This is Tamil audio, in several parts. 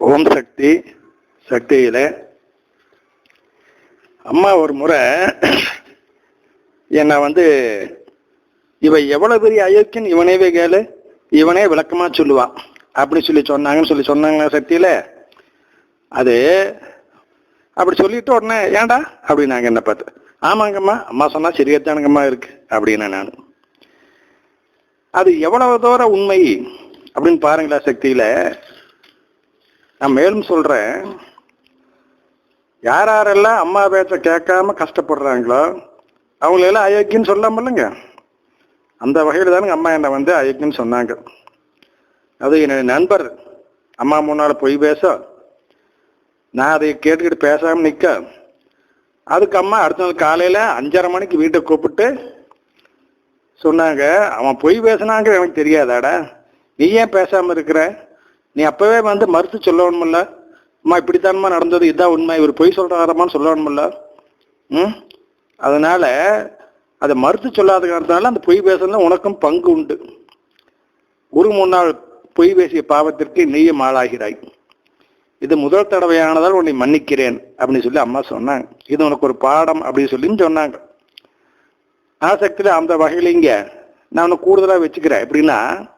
ஓம் சக்தி சக்தியில். அம்மா ஒரு முறை என்னை வந்து இவன் எவ்வளோ பெரிய அயோக்கியன் இவனேவே கேளு. இவனே விளக்கமாக சொல்லுவான் அப்படி சொல்லி சொன்னாங்கன்னு சொல்லி சொன்னாங்க சக்தியில்? அது அப்படி சொல்லிட்டு உடனே ஏன்டா? அப்படின்னாங்க என்ன பார்த்து ஆமாங்கம்மா அம்மா சொன்னால் சரியாத்தானுங்கம்மா இருக்கு அப்படின்னா நான். அது எவ்வளவு தூரம் உண்மை அப்படின்னு பாருங்களா சக்தியில்? நான் மேலும் சொல்கிறேன் யார் யாரெல்லாம் அம்மா பேச்ச கேட்காம கஷ்டப்படுறாங்களோ அவங்களெல்லாம் அயோக்கியன்னு சொல்லாமல்லங்க அந்த வகையில் தானுங்க அம்மா என்னை வந்து அயோக்கியன்னு சொன்னாங்க. அது என்னுடைய நண்பர் அம்மா முன்னால் பொய் பேச நான் அதை கேட்டுக்கிட்டு பேசாமல் நிற்க அதுக்கு அம்மா அடுத்த நாள் காலையில் அஞ்சரை மணிக்கு வீட்டை கூப்பிட்டு சொன்னாங்க அவன் பொய் பேசினாங்க எனக்கு தெரியாதாடா? நீ ஏன் பேசாமல் இருக்கிற? நீ அப்பவே வந்து மறுத்து சொல்லணுமில்ல? அம்மா இப்படித்தானம்மா நடந்தது இதான் உண்மை. இவர் பொய் சொல்கிறாரம்மான்னு சொல்லணுமில்ல? ம்? அதனால அதை மறுத்து சொல்லாத காரணத்தினால அந்த பொய் பேசுறதுல உனக்கும் பங்கு உண்டு. ஒரு மூணு பொய் பேசிய பாவத்திற்கு நீயும் ஆளாகிறாய். இது முதல் தடவையானதால் உன்னை மன்னிக்கிறேன் அப்படின்னு சொல்லி அம்மா சொன்னாங்க. இது உனக்கு ஒரு பாடம் அப்படின்னு சொல்லி சொன்னாங்க. ஆசக்தியில் அந்த வகையில் இங்கே நான் உன்னை கூடுதலாக வச்சுக்கிறேன். எப்படின்னா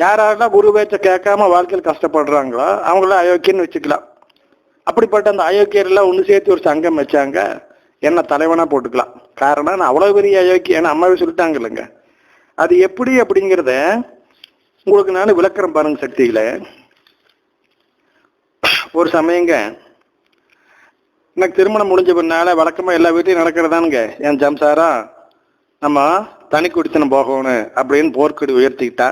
யாரெல்லாம் குரு பேச்ச கேட்காம வாழ்க்கையில் கஷ்டப்படுறாங்களோ அவங்கள அயோக்கியன்னு வச்சுக்கலாம். அப்படிப்பட்ட அந்த அயோக்கியர் எல்லாம் ஒன்று சேர்த்து ஒரு சங்கம் வச்சாங்க. என்ன தலைவனாக போட்டுக்கலாம். காரணம் நான் அவ்வளோ பெரிய அயோக்கியம் ஏன்னா அம்மாவே சொல்லிட்டாங்க இல்லைங்க. அது எப்படி அப்படிங்கிறத உங்களுக்கு நான் விளக்குறேன் பாருங்க சக்தியில. ஒரு சமயங்க எனக்கு திருமணம் முடிஞ்ச பின்னால வழக்கமாக எல்லா வீட்லையும் நடக்கிறதானுங்க. என் ஜம்சாரா நம்ம தனி குடித்தனம் போகணும் அப்படின்னு போர்க்கடி உயர்த்திக்கிட்டா.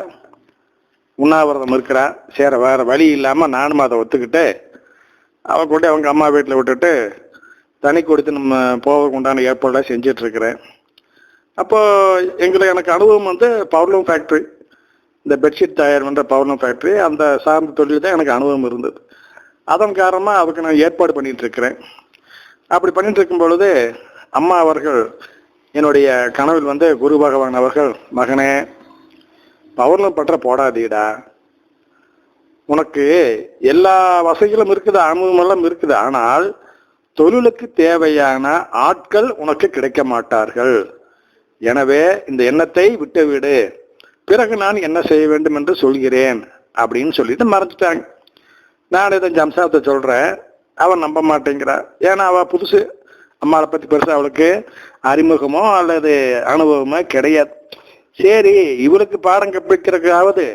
உண்ணாவிரதம் இருக்கிறான் சரி வேற வழி இல்லாமல் நானும் அதை ஒத்துக்கிட்டு அவ கூட அவங்க அம்மா வீட்டில் விட்டுட்டு தனி கொடுத்து நம்ம போவதுக்கு உண்டான ஏற்பாடாக செஞ்சிட்ருக்கிறேன். அப்போது அப்போ எங்களுக்கு எனக்கு அனுபவம் வந்து பவர்லூம் ஃபேக்ட்ரி இந்த பெட்ஷீட் தயார் பண்ணுற பவர்லூம் ஃபேக்ட்ரி அந்த சார்ந்த தொழில் தான் எனக்கு அனுபவம் இருந்தது. அதன் காரணமாக அதுக்கு நான் ஏற்பாடு பண்ணிகிட்ருக்கிறேன் அப்படி பண்ணிட்டு இருக்கும் பொழுது அம்மா அவர்கள் என்னுடைய கனவில் வந்து குரு பகவான் அவர்கள் மகனே பவர்லாம் பற்ற போடாதீடா. உனக்கு எல்லா வசதிகளும் இருக்குது அனுபவமெல்லாம் இருக்குது. ஆனால் தொழிலுக்கு தேவையான ஆட்கள் உனக்கு கிடைக்க மாட்டார்கள். எனவே இந்த எண்ணத்தை விட்டுவிடு. பிறகு நான் என்ன செய்ய வேண்டும் என்று சொல்கிறேன் அப்படின்னு சொல்லிட்டு மறந்துட்டாங்க. நான் இதை ஜம்சாத்தை சொல்கிறேன் அவன் நம்ப மாட்டேங்கிறா. ஏன்னா அவள் புதுசு. அம்மாவை பற்றி பெருசாக அவளுக்கு அறிமுகமோ அல்லது அனுபவமோ கிடையாது. சரி இவளுக்கு பாடம் கற்பிக்கிறதுக்காவது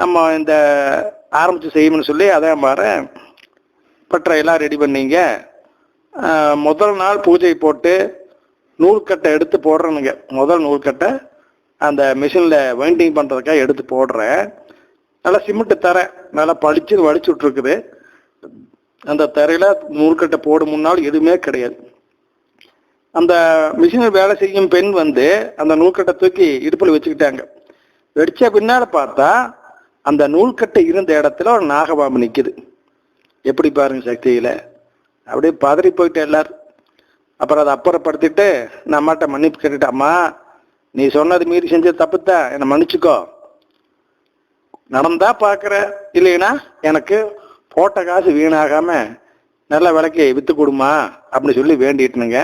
நம்ம இந்த ஆரம்பித்து செய்யணும்னு சொல்லி அதே மாதிரி பற்றையெல்லாம் ரெடி பண்ணீங்க. முதல் நாள் பூஜை போட்டு நூல்கட்டை எடுத்து போடுறேனுங்க. முதல் நூல்கட்டை அந்த மிஷினில் வைண்டிங் பண்ணுறதுக்காக எடுத்து போடுறேன். நல்லா சிமெண்ட்டு தரேன் நல்லா பளிச்சுன்னு வலிச்சு விட்ருக்குது அந்த தரையில் நூல்கட்டை போடும் முன்னால் எதுவுமே கிடையாது. அந்த மிஷினில் வேலை செய்யும் பெண் வந்து அந்த நூல்கட்டை தூக்கி இடுப்பில் வச்சுக்கிட்டாங்க. வெடிச்ச பின்னால் பார்த்தா அந்த நூல்கட்டை இருந்த இடத்துல ஒரு நாகபாம்பு நிற்குது எப்படி பாருங்க சக்தியில். அப்படியே பதறி போயிட்டு எல்லாரும். அப்புறம் அதை அப்புறப்படுத்திட்டு நான் அம்மாட்ட மன்னிப்பு கேட்டுட்டு அம்மா நீ சொன்னது மீறி செஞ்சது தப்புத்தான். என்னை மன்னிச்சுக்கோ. நடந்தா பார்க்குற. இல்லைன்னா எனக்கு போட்ட காசு வீணாகாமல் நல்ல விலைக்கு விற்று கொடுமா அப்படின்னு சொல்லி வேண்டிட்டுனுங்க.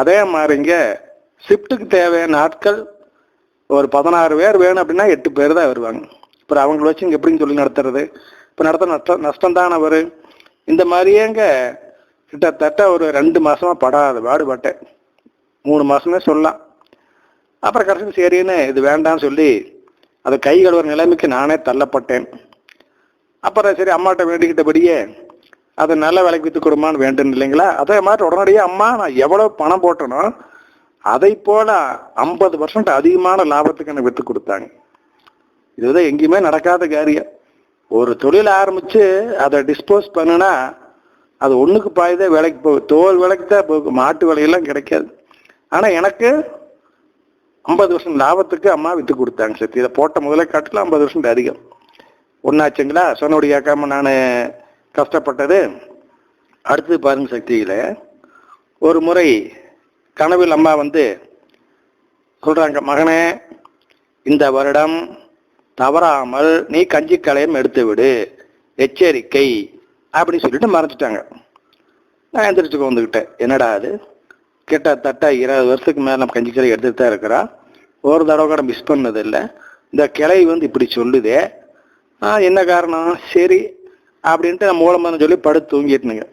அதே மாதிரிங்க ஷிஃப்ட்டுக்கு தேவையான ஆட்கள் ஒரு பதினாறு பேர் வேணும் அப்படின்னா எட்டு பேர் தான் வருவாங்க. இப்போ அவங்கள வச்சு இங்கே எப்படின்னு சொல்லி நடத்துறது? இப்போ நடத்த நஷ்டம் நஷ்டம் தானே வரும் இந்த மாதிரியேங்க கிட்டத்தட்ட ஒரு ரெண்டு மாதமாக படாத பாடுபட்டேன். மூணு மாதமே சொல்லலாம். அப்புறம் கடைசி சரின்னு இது வேண்டாம்னு சொல்லி அதை கை கழுவுற நிலைமைக்கு நானே தள்ளப்பட்டேன். அப்புறம் சரி அம்மாட்ட வேண்டிக்கிட்டபடியே அதை நல்ல விலைக்கு வித்து கொடுமான்னு வேண்டும் இல்லைங்களா? அதே மாதிரி உடனடியாக அம்மா நான் எவ்வளோ பணம் போட்டனோ அதை போல ஐம்பது பர்சன்ட் அதிகமான லாபத்துக்கு எனக்கு வித்து கொடுத்தாங்க. இதுதான் எங்கேயுமே நடக்காத காரியம். ஒரு தொழில் ஆரம்பித்து அதை டிஸ்போஸ் பண்ணுனா அது ஒன்றுக்கு பாயுதே விலைக்கு போகும் தோல் விலைக்கு தான் போகும் மாட்டு விலையெல்லாம் கிடைக்காது. ஆனால் எனக்கு ஐம்பது வருஷம் லாபத்துக்கு அம்மா விற்று கொடுத்தாங்க சத்தி. இதை போட்ட முதல்ல காட்டில் ஐம்பது வருஷம் அதிகம். ஒன்றாச்சுங்களா சொன்னபடி கேட்காம நான் கஷ்டப்பட்டது. அடுத்து பாருங்க சக்தியில் ஒரு முறை கனவில் அம்மா வந்து சொல்கிறாங்க மகனே இந்த வருடம் தவறாமல் நீ கஞ்சி கலையம் எடுத்து விடு எச்சரிக்கை அப்படின்னு சொல்லிட்டு மறைச்சிட்டாங்க நான் எந்திரிச்சு வந்துக்கிட்டேன் என்னடா அது? கிட்டத்தட்ட இருபது வருஷத்துக்கு மேலே நம்ம கஞ்சி கஞ்சிக்கரை எடுத்துகிட்டு தான் இருக்கிறா. ஒரு தடவை கூட மிஸ் பண்ணதில்லை. இந்த கிளை வந்து இப்படி சொல்லுதே. என்ன காரணம்? சரி அப்படின்ட்டு நம்ம மூலமாக சொல்லி படுத்து தூங்கிட்டுனுங்க.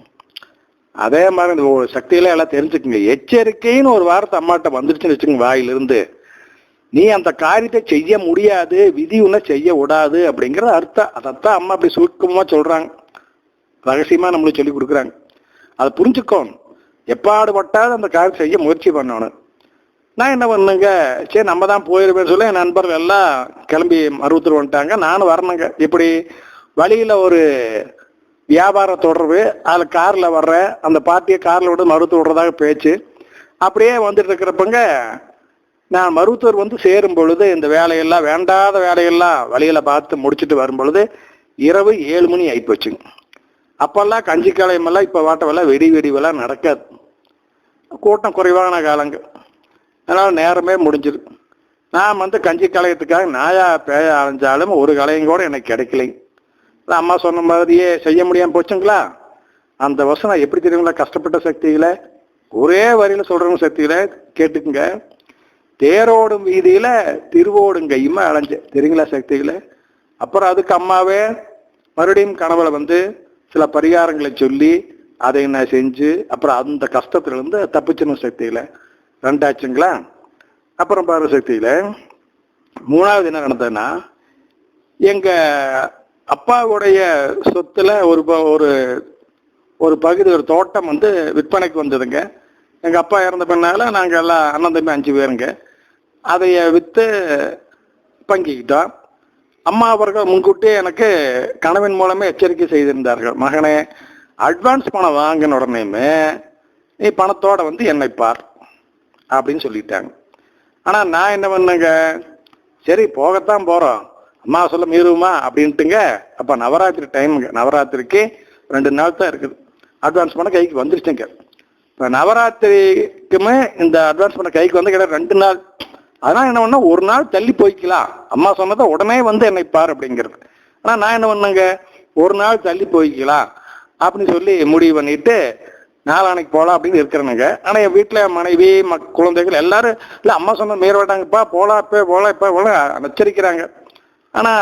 அதே மாதிரி இந்த ஒரு சக்தியில எல்லாம் தெரிஞ்சுக்குங்க. எச்சரிக்கைன்னு ஒரு வார்த்தை அம்மாட்ட வந்துருச்சுன்னு வச்சுக்கோங்க வாயிலிருந்து. நீ அந்த காரியத்தை செய்ய முடியாது விதி ஒன்றும் செய்ய விடாது அப்படிங்கிற அர்த்தம். அதைத்தான் அம்மா அப்படி சுருக்கமாக சொல்கிறாங்க ரகசியமாக நம்மளுக்கு சொல்லி கொடுக்குறாங்க. அதை புரிஞ்சுக்கோணும் எப்பாடுபட்டாலும் அந்த காரியம் செய்ய முயற்சி பண்ணணும். நான் என்ன பண்ணுங்க? சரி நம்ம தான் போயிருப்பேன்னு சொல்லி என் நண்பர்கள் எல்லாம் கிளம்பி மருவத்தூர் வந்துட்டாங்க. நானும் வரணுங்க. இப்படி வழியில் ஒரு வியாபார தொடர்பு அதில் காரில் வர்ற அந்த பார்ட்டியை காரில் விட மருவத்தூர் விடுறதாக பேச்சு. அப்படியே வந்துட்டு இருக்கிறப்பங்க நான் மருத்துவர் வந்து சேரும் பொழுது இந்த வேலையெல்லாம் வேண்டாத வேலையெல்லாம் வழியில் பார்த்து முடிச்சுட்டு வரும் பொழுது இரவு ஏழு மணி ஆகிப்போச்சு அப்போல்லாம் கஞ்சி கலையமெல்லாம் இப்போ வாட்டவெல்லாம் வெடி வெடிவெல்லாம் நடக்காது. கூட்டம் குறைவான காலங்க. அதனால் நேரமே முடிஞ்சிடும் நான் வந்து கஞ்சி கலையத்துக்காக நாயா பேய அலைஞ்சாலும் ஒரு கலையும் கூட எனக்கு கிடைக்கலைங்க அம்மா சொன்ன மாதிரியே செய்ய முடியாமல் போச்சுங்களா? அந்த வருஷம் நான் எப்படி தெரியுங்களா? கஷ்டப்பட்ட சக்திகளை ஒரே வரியில் சொல்கிறவங்க சக்தியில் கேட்டுக்குங்க. தேரோடும் வீதியில் திருவோடும் கையுமே அலைஞ்சேன் தெரியுங்களா சக்திகளை அப்புறம் அதுக்கு அம்மாவே மறுபடியும் கனவுல வந்து சில பரிகாரங்களை சொல்லி அதை நான் செஞ்சு அப்புறம் அந்த கஷ்டத்துலேருந்து தப்பிச்சணும் சக்தியில். ரெண்டாச்சுங்களா? அப்புறம் பாரு சக்தியில் மூணாவது என்ன நடந்ததுன்னா எங்கள் அப்பாவுடைய சொத்துல ஒரு ஒரு ஒரு பகுதி ஒரு தோட்டம் வந்து விற்பனைக்கு வந்ததுங்க. எங்கள் அப்பா இறந்த பின்னால நாங்கள் எல்லாம் அண்ணன் தம்பி அஞ்சு பேருங்க. அதைய விற்று பங்கிக்கிட்டோம். அம்மா அவர்கள் முன்கூட்டியே எனக்கு கனவின் மூலமே எச்சரிக்கை செய்திருந்தார்கள். மகனே அட்வான்ஸ் பணம் வாங்கின உடனேயுமே நீ பணத்தோட வந்து என்னை பார் அப்படின்னு சொல்லிட்டாங்க. ஆனால் நான் என்ன பண்ணுங்க? சரி போகத்தான் போகிறோம் அம்மா சொல்ல மீறுமா அப்படின்ட்டுங்க அப்போ நவராத்திரி டைமுங்க நவராத்திரிக்கு ரெண்டு நாள் தான் இருக்குது அட்வான்ஸ் பண்ண கைக்கு வந்துருச்சுங்க இப்போ நவராத்திரிக்குமே இந்த அட்வான்ஸ் பண்ண கைக்கு வந்து கிட்ட ரெண்டு நாள் அதனால் என்ன பண்ணால் ஒரு நாள் தள்ளி போய்க்கலாம் அம்மா சொன்னதை உடனே வந்து என்னை பார் அப்படிங்கிறது ஆனால் நான் என்ன பண்ணேங்க ஒரு நாள் தள்ளி போய்க்கலாம் அப்படின்னு சொல்லி முடிவு பண்ணிட்டு நாளானைக்கு போகலாம் அப்படின்னு இருக்கிறேனுங்க ஆனால் என் வீட்டில் மனைவி மக் குழந்தைகள் எல்லாரும் இல்லை அம்மா சொன்ன மீற போகலாம் இப்போ போகலாம் இப்போ போகலாம் நச்சரிக்கிறாங்க ஆனா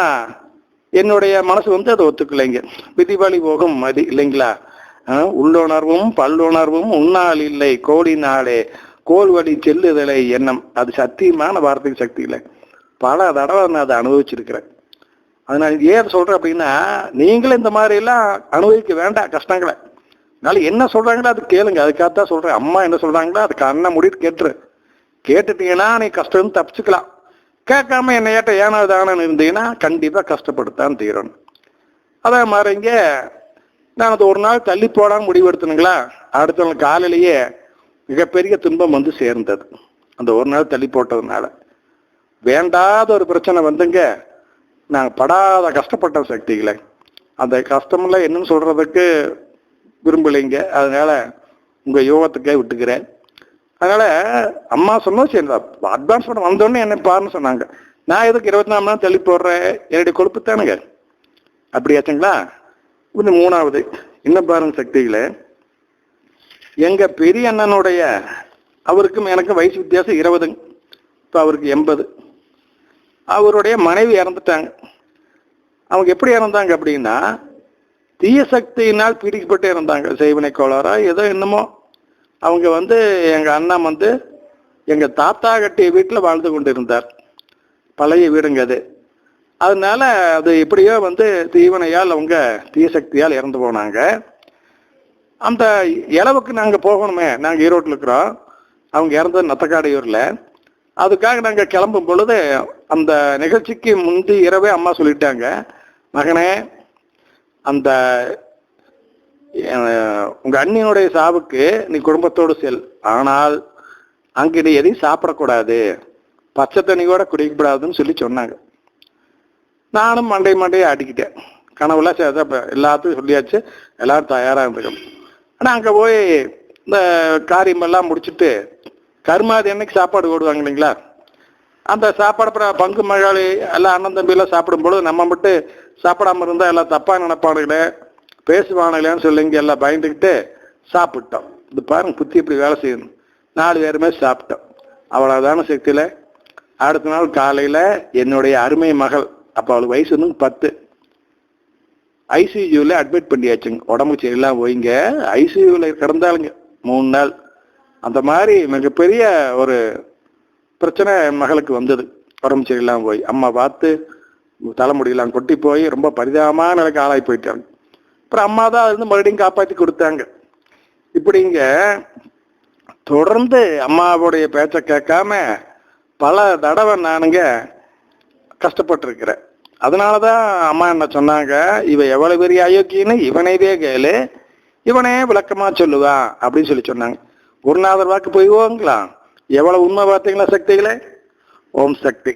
என்னுடைய மனசு வந்து அதை ஒத்துக்கலைங்க. விதிவழி போகும் மதி இல்லைங்களா? உள்ளுணர்வும் பல்லுணர்வும் உன்னால் இல்லை கோடி நாளே கோல் வழி செல்லுதலை எண்ணம். அது சத்தியமான வார்த்தை சக்தி இல்லை. பல தடவை நான் அதை அனுபவிச்சிருக்கிறேன். அதனால ஏன் சொல்றேன் அப்படின்னா நீங்களும் இந்த மாதிரி எல்லாம் அனுபவிக்க வேண்டாம் கஷ்டங்களை. அதனால என்ன சொல்றாங்களோ அது கேளுங்க. அதுக்காகத்தான் சொல்றேன். அம்மா என்ன சொல்றாங்களோ அதுக்கு அண்ணன் முடிட்டு கேட்டுரு. கேட்டுட்டீங்கன்னா நீ கஷ்டம் தப்பிச்சுக்கலாம். கேட்காம என்னை ஏட்ட ஏனா தானன்னு இருந்தீங்கன்னா கண்டிப்பாக கஷ்டப்படுத்தான் தீரணும். அதே மாதிரிங்க நான் அது ஒரு நாள் தள்ளி போடாமல் முடிவெடுத்தனுங்களா? அடுத்த நாள் காலையிலேயே மிகப்பெரிய துன்பம் வந்து சேர்ந்தது. அந்த ஒரு நாள் தள்ளி போட்டதுனால. வேண்டாத ஒரு பிரச்சனை வந்துங்க. நாங்கள் படாத கஷ்டப்பட்ட சக்திகளை. அந்த கஷ்டமெல்லாம் என்னன்னு சொல்கிறதுக்கு விரும்பலைங்க. அதனால் உங்கள் யோகத்துக்கே விட்டுக்கிறேன். அதனால அம்மா சொன்னது சரி அட்வான்ஸ் பண்ண வந்தோடனே என்ன பாருன்னு சொன்னாங்க. நான் எதுக்கு இருபத்தி நாலு நாள் தள்ளி போடுறேன்? என்னுடைய கொழுப்பு தானுங்க. அப்படியாச்சுங்களா இன்னும் மூணாவது இன்னும் பாருங்க சக்தியில எங்க பெரிய அண்ணனுடைய அவருக்கும் எனக்கும் வயசு வித்தியாசம் இருபதுங்க. இப்போ அவருக்கு எண்பது. அவருடைய மனைவி இறந்துட்டாங்க. அவங்க எப்படி இறந்தாங்க அப்படின்னா தீய சக்தியினால் பீடிக்கப்பட்டு இறந்தாங்க. செய்வினை கோளாரா ஏதோ என்னமோ. அவங்க வந்து எங்கள் அண்ணன் வந்து எங்கள் தாத்தா கட்டிய வீட்டில் வாழ்ந்து கொண்டு இருந்தார் பழைய வீடுங்க அது. அதனால அது எப்படியோ வந்து தீவனையால் அவங்க தீசக்தியால் இறந்து போனாங்க. அந்த இளவுக்கு நாங்கள் போகணுமே. நாங்கள் ஈரோட்டில் இருக்கிறோம். அவங்க இறந்தது நத்தக்காடையூரில். அதுக்காக நாங்கள் கிளம்பும் பொழுது அந்த நிகழ்ச்சிக்கு முந்தி இரவே அம்மா சொல்லிட்டாங்க மகனே அந்த உங்க அண்ணியினுடைய சாவுக்கு நீ குடும்பத்தோடு செல். ஆனால் அங்கே நீ எதையும் சாப்பிடக்கூடாது. பச்சை தண்ணி கூட குடிக்கக்கூடாதுன்னு சொல்லி சொன்னாங்க. நானும் மண்டை மண்டையை ஆடிக்கிட்டேன் கனவுலாம் சேர்த்தா எல்லாத்தையும் சொல்லியாச்சு. எல்லாரும் தயாராக இருந்துக்கணும். ஆனால் அங்கே போய் இந்த காரியமெல்லாம் முடிச்சுட்டு கருமாதி அன்னைக்கு சாப்பாடு ஓடுவாங்க இல்லைங்களா? அந்த சாப்பாடு அப்புறம் பங்கு மகாளி எல்லாம் அண்ணன் தம்பியெல்லாம் சாப்பிடும்போது நம்ம மட்டும் சாப்பிடாம இருந்தால் எல்லாம் தப்பாக நினைப்பானுங்களே. பேசுவானுங்களேன்னு சொல்லி இங்கே எல்லாம் பயந்துக்கிட்டு சாப்பிட்டோம். இது பாருங்க புத்தி இப்படி வேலை செய்யணும் நாலு பேருமே சாப்பிட்டோம். அவ்வளோதான சக்தியில். அடுத்த நாள் காலையில் என்னுடைய அருமை மகள் அப்போ அவளுக்கு வயசு வந்து பத்து. ஐசியூவில் அட்மிட் பண்ணியாச்சுங்க. உடம்பு சரியில்லாம போயிங்க. ஐசியூவில் கிடந்தாளுங்க மூணு நாள். அந்த மாதிரி மிகப்பெரிய ஒரு பிரச்சனை என் மகளுக்கு வந்தது. உடம்பு சரியில்லாம போய். அம்மா பார்த்து தலைமுடியெல்லாம் கொட்டி போய் ரொம்ப பரிதாபமான நிலைக்கு ஆளாகி போயிட்டாங்க. அப்புறம் அம்மா தான் இருந்து மறுபடியும் காப்பாற்றி கொடுத்தாங்க. இப்படிங்க தொடர்ந்து அம்மாவுடைய பேச்சை கேட்காம பல தடவை நானுங்க கஷ்டப்பட்டிருக்கிறேன். அதனாலதான் அம்மா என்ன சொன்னாங்க இவன் எவ்வளவு பெரிய அயோக்கியன்னு இவனைவே கேளு இவனே விளக்கமாக சொல்லுவான் அப்படின்னு சொல்லி சொன்னாங்க. குருநாதர் வாக்கு போய்வோங்களா எவ்வளோ உண்மை பார்த்தீங்களா சக்திகளே? ஓம் சக்தி.